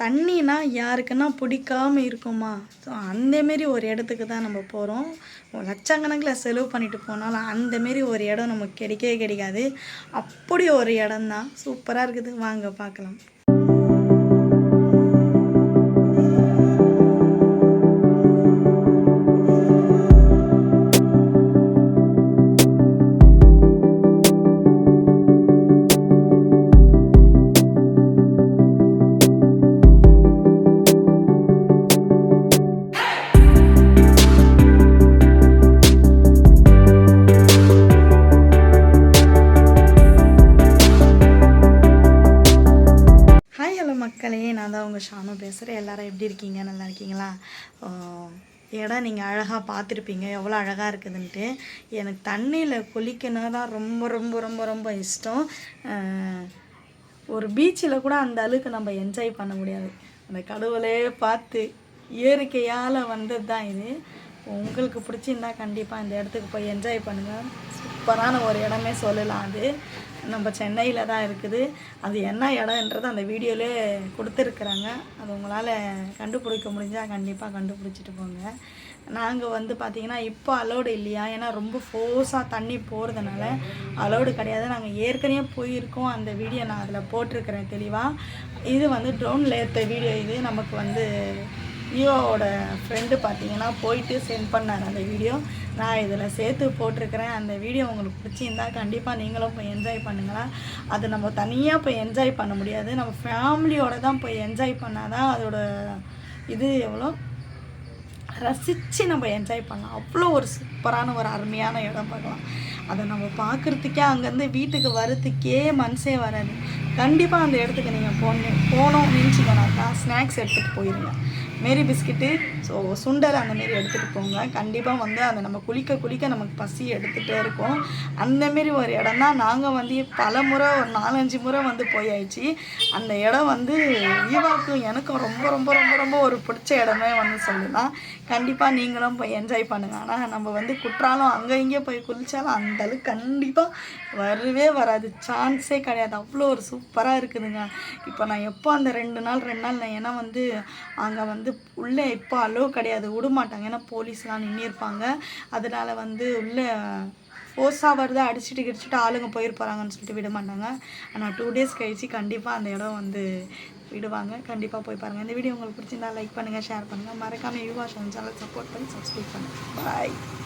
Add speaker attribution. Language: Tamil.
Speaker 1: தண்ணினா யாருக்குன்னா பிடிக்காமல் இருக்குமா ஸோ அந்தமாரி ஒரு இடத்துக்கு தான் நம்ம போகிறோம் லட்சக்கணக்கில் செலவு பண்ணிட்டு போனாலும் அந்தமாரி ஒரு இடம் நமக்கு கிடைக்கவே கிடைக்காது அப்படி ஒரு இடம் தான் சூப்பராக இருக்குது வாங்க பார்க்கலாம் மக்களே நான் தான் உங்கள் ஷாம பேசுகிறேன் எல்லாரும் எப்படி இருக்கீங்க நல்லா இருக்கீங்களா இடம் நீங்கள் அழகாக பார்த்துருப்பீங்க எவ்வளோ அழகாக இருக்குதுன்ட்டு எனக்கு தண்ணியில் குளிக்கணும் தான் ரொம்ப ரொம்ப ரொம்ப ரொம்ப இஷ்டம் ஒரு பீச்சில் கூட அந்த அளவுக்கு நம்ம என்ஜாய் பண்ண முடியாது அந்த கடவுளே பார்த்து இயற்கையால் வந்தது தான் இது உங்களுக்கு பிடிச்சிருந்தா கண்டிப்பாக இந்த இடத்துக்கு போய் என்ஜாய் பண்ணுங்கள் சூப்பரான ஒரு இடமே சொல்லலாம் அது நம்ம சென்னையில் தான் இருக்குது அது என்ன இடம்ன்றது அந்த வீடியோவிலே கொடுத்துருக்குறாங்க அது உங்களால் கண்டுபிடிக்க முடிஞ்சால் கண்டிப்பாக கண்டுபிடிச்சிட்டு போங்க நாங்கள் வந்து பார்த்திங்கன்னா இப்போ அலோடு இல்லையா ஏன்னா ரொம்ப ஃபோர்ஸாக தண்ணி போகிறதுனால அலோடு கிடையாது நாங்கள் ஏற்கனவே போயிருக்கோம் அந்த வீடியோ நான் அதில் போட்டிருக்கிறேன் தெளிவாக இது வந்து ட்ரோனில் ஏற்ற வீடியோ இது நமக்கு வந்து ஈவோவோட ஃப்ரெண்டு பார்த்தீங்கன்னா போயிட்டு சென்ட் பண்ணார் அந்த வீடியோ நான் இதில் சேர்த்து போட்டிருக்கிறேன் அந்த வீடியோ உங்களுக்கு பிடிச்சிருந்தா கண்டிப்பாக நீங்களும் போய் என்ஜாய் பண்ணுங்களா அது நம்ம தனியாக போய் என்ஜாய் பண்ண முடியாது நம்ம ஃபேமிலியோடு தான் போய் என்ஜாய் பண்ணால் தான் அதோட இது எவ்வளோ ரசித்து நம்ம என்ஜாய் பண்ணலாம் அவ்வளோ ஒரு சூப்பரான ஒரு அருமையான இடம் பார்க்கலாம் அதை நம்ம பார்க்குறதுக்கே அங்கேருந்து வீட்டுக்கு வரத்துக்கே மனசே வராது கண்டிப்பாக அந்த இடத்துக்கு நீங்கள் போனீங்க போனோம் ஸ்நாக்ஸ் எடுத்துகிட்டு போயிருங்க மேரி பிஸ்கெட்டு ஸோ சுண்டல் மாரி எடுத்துகிட்டு போங்க கண்டிப்பாக வந்து அதை நம்ம குளிக்க குளிக்க நமக்கு பசி எடுத்துகிட்டே இருக்கும் அந்தமாரி ஒரு இடம் தான் நாங்கள் வந்து பல முறை ஒரு நாலஞ்சு முறை வந்து போயாயிடுச்சு அந்த இடம் வந்து ஈவாக்கும் எனக்கும் ரொம்ப ரொம்ப ரொம்ப ரொம்ப ஒரு பிடிச்ச இடமே வந்து சொல்லலாம் கண்டிப்பாக நீங்களும் போய் என்ஜாய் பண்ணுங்கள் ஆனால் நம்ம வந்து குற்றாலம் அங்கே இங்கே போய் குளித்தாலும் அந்தளவுக்கு கண்டிப்பாக வரவே வராது சான்ஸே கிடையாது அவ்வளோ ஒரு சூப்பராக இருக்குதுங்க இப்போ நான் எப்போ அந்த ரெண்டு நாள் ரெண்டு நாள் போனேன் ஏன்னா வந்து அங்கே வந்து உள்ளே இப்போ அலோ கிடையாது விடமாட்டாங்க ஏன்னா போலீஸ்லாம் நின்று இருப்பாங்க அதனால் வந்து உள்ளே ஃபோர்ஸாக வருது அடிச்சுட்டு கிடிச்சிட்டு ஆளுங்க போயிருப்பாங்கன்னு சொல்லிட்டு விட மாட்டாங்க ஆனால் டூ டேஸ் கழித்து கண்டிப்பாக அந்த இடம் வந்து விடுவாங்க கண்டிப்பாக போய் பாருங்கள் இந்த வீடியோ உங்களுக்கு பிடிச்சிருந்தா லைக் பண்ணுங்கள் ஷேர் பண்ணுங்கள் மறக்காமல் யுவா சேனல் சப்போர்ட் பண்ணி சப்ஸ்கிரைப் பண்ணுங்கள் பாய்